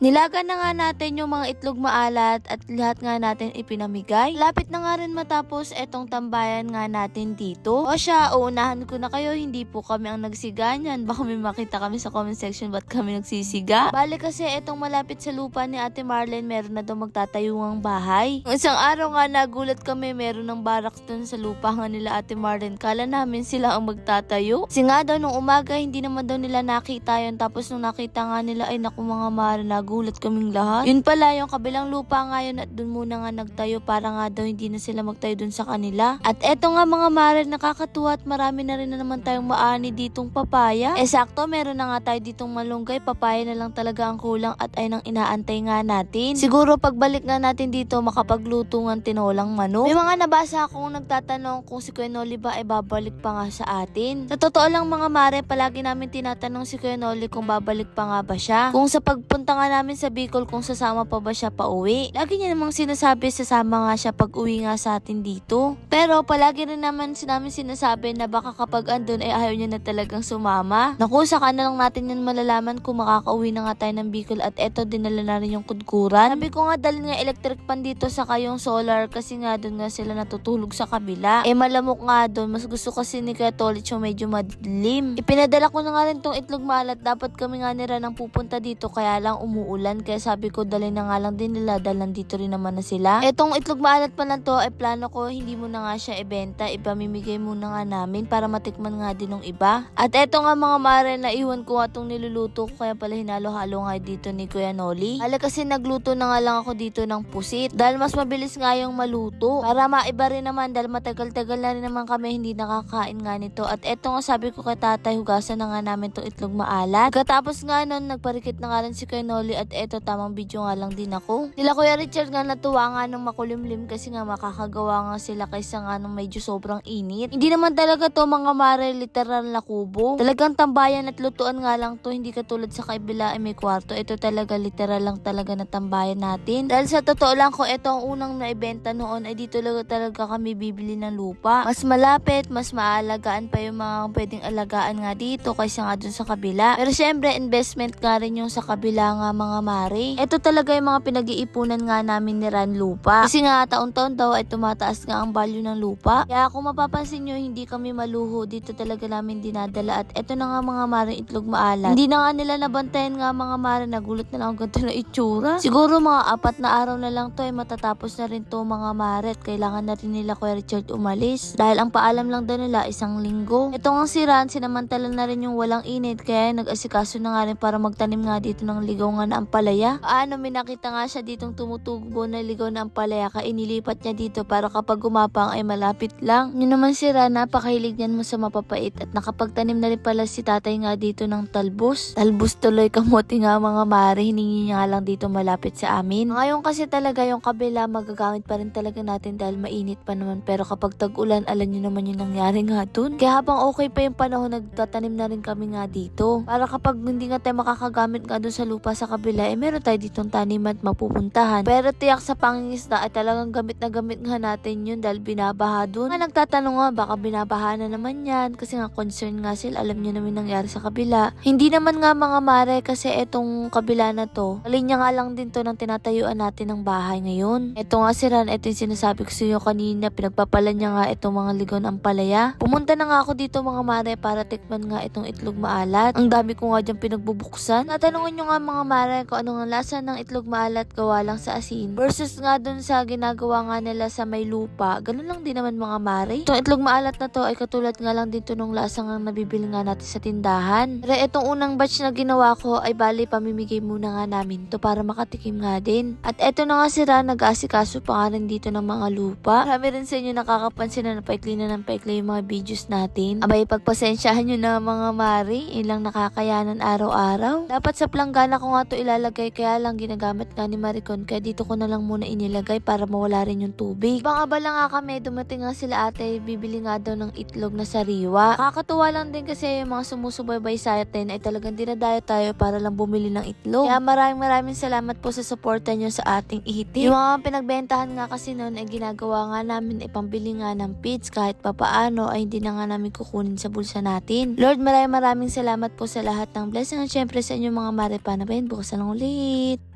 Nilaga na nga natin yung mga itlog maalat at lahat nga natin ipinamigay. Lapit na nga rin matapos etong tambayan nga natin dito. O siya, uunahan ko na kayo, hindi po kami ang nagsiga niyan. Baka may makita kami sa comment section ba't kami nagsisiga. Bali kasi etong malapit sa lupa ni Ate Marlene, meron na daw magtatayuang bahay. Nung isang araw nga nagulat kami, meron ng barracks dun sa lupa nga nila Ate Marlene. Kala namin sila ang magtatayo. Kasi nga daw nung umaga, hindi naman daw nila nakita yun. Tapos nung nakita nga nila, ay naku mga mare, nagulat kaming lahat. Yun pala, yung kabilang lupa nga yun at dun muna nga nagtayo para nga daw hindi na sila magtayo dun sa kanila. At eto nga mga mare, nakakatuwa at marami na rin na naman tayong maani ditong papaya. Sakto, meron na nga tayo ditong malunggay, papaya na lang talaga ang kulang at ay nang inaantay nga natin. Siguro pagbalik nga natin dito, makapagluto ng tinolang manok. May mga nabasa akong nagtatanong kung si Kuya Noli ba ay babalik pa nga sa atin. Sa totoo lang mga mare, palagi namin tinatanong si Kuya Noli kung babalik pa nga ba siya. Kung sa pagpunta nga namin sa Bicol, kung sasama pa ba siya pa uwi. Lagi niya namang sinasabi sasama nga siya pag uwi nga sa atin dito. Pero palagi rin naman sinamin sinasabi na baka kapag andun ay ayaw niya na talagang sumama. Naku, saka na lang natin yan malalaman kung makakauwi na nga tayo ng Bicol at eto dinala na rin yung kudkuran. Sabi ko nga dalhin nga electric pan dito saka yung solar kasi nga doon nga sila natutulog sa kabila. Eh malamok nga doon, mas gusto kasi ni Kuya Tolich yung medyo madilim. Ipinadala ko na nga rin tong itlog malat, dapat kami nga nila nang pupunta dito kaya lang umuulan kaya sabi ko dalhin na nga lang din nila dahil nandito rin naman na sila. Etong itlog maalat pa lang to ay plano ko hindi mo na nga siya ibenta, ipamimigay muna nga namin para matikman nga din ng iba. At eto nga mga mare na iwan ko nga niluluto ko kaya pala hinalo-halo nga dito ni Kuya Noli. Hala kasi nagluto na nga lang ako dito ng pusit dahil mas mabilis nga yung maluto. Para maiba rin naman dahil matagal-tagal na rin naman kami hindi nakakain nga nito. At eto nga sabi ko kay tatay hugasan na nga namin tong itlog maalat. Katapos nga nun nagparikit na nga rin si Kuya Noli at eto tamang video nga lang din ako. Sila Kuya Richard nga natuwa nga nung makulimlim kasi nga makakagawa nga sila kaysa nga nung medyo sobrang init. Hindi naman talaga to mga mare literal na kubo. Talagang tambayan at lutuan nga lang to hindi katulad sa kaibila ay may kwarto. Ito talaga literal lang talaga na tambayan natin. Dahil sa totoo lang ko ito ang unang naibenta noon ay dito talaga talaga kami bibili ng lupa. Mas malapit, mas maalagaan pa yung mga pwedeng alagaan nga dito kaysa nga dun sa kabila. Pero syempre investment nga rin yung sa kabila nga mga mare. Ito talaga yung mga pinag-iipunan nga namin ni Ran lupa. Kasi nga taon-taon daw ay tumataas nga ang value ng lupa. Kaya kung mapapansin nyo, hindi kami maluho. Dito talaga namin dinadala. At eto na nga mga mare itlog maalat. Hindi na nga nila nabantayan nga mga mare. Nagulat na lang ang ganito na itsura. Siguro mga apat na araw na lang to ay matatapos na rin to mga mare. At kailangan na rin nila Kuya Richard umalis. Dahil ang paalam lang daw nila isang linggo. Ito nga si Ran, sinamantala na rin yung walang init. Kaya nag-asikaso na nga rin para magtanim nga dito ng ligaw nga na ampalaya. Paano may nakita nga siya ditong tumutubo na ligaw na ampalaya. Kaya inilipat niya dito para kapag gumapang ay malapit lang. Yun naman si Ran, napakahilig niyan mo sa mapapait. At nakapagtanim na rin pala si tatay nga dito ng talbos. Talbos tuloy kamote nga mga mare. Hiningi niya lang dito malapit sa amin. Ngayon kasi talaga yung kabila magagamit pa rin talaga natin dahil mainit pa naman. Pero kapag tag-ulan, alam niyo naman yung nangyari nga dun. Kaya habang okay pa yung panahon, nagtatanim na rin kami nga dito. Para kapag hindi nga tayo makakagamit nga dun sa lupa sa kabila, eh meron tayo ditong tanim at mapupuntahan. Pero tiyak sa pangingisda ay talagang gamit na gamit nga natin yun dahil binabaha dun. Nga nagtatanong nga, baka binabaha na naman yan. Kasi nga concern nga sila, alam niyo naman nangyari sa kabila. Hindi naman nga mga mare kasi etong kabila na to, linya nga lang din to ng tinatayuan natin ng bahay ngayon. Ito nga si Ran, ito yung sinasabi ko sa iyo kanina, pinagpapalan niya nga itong mga ligon ang palaya. Pumunta na nga ako dito mga mare para tikman nga itong itlog maalat. Ang dami ko nga dyan pinagbubuksan. Natanungan nyo nga mga mare kung ano nga lasa ng itlog maalat gawa lang sa asin. Versus nga dun sa ginagawa nga nila sa may lupa. Ganun lang din naman mga mare. Itong itlog maalat na to ay katulad nga lang dito nung lasa nga nabibili nga natin sa tindahan. Pero itong unang batch na ginawa ko ay bali pamimigay muna nga namin to para makatikim nga din. At eto na nga sila nag-asikaso pa nga rin dito ng mga lupa. Marami rin sa inyo nakakapansin na napaikli na ng paikli yung mga videos natin. Abay pagpasensyahan nyo na mga mari, ilang nakakayanan araw-araw. Dapat sa planggana ko nga to ilalagay kaya lang ginagamit nga ni Maricon kaya dito ko na lang muna inilagay para mawala rin yung tubig. Ibang abala nga kami, dumating nga sila ate, bibili nga daw ng itlog na sariwa. Kakatuwa lang din kasi yung mga sumusubaybay sa atin ay talagang dinadayo tayo para lang bumili ng itlog. Kaya maraming maraming salamat po sa suporta nyo sa ating ihitin. Yung mga pinagbentahan nga kasi noon ay ginagawa nga namin ipambili nga ng feeds kahit papaano ay hindi na nga namin kukunin sa bulsa natin. Lord, maraming maraming salamat po sa lahat ng blessing at syempre sa inyong mga maripana pa rin bukas lang ulit.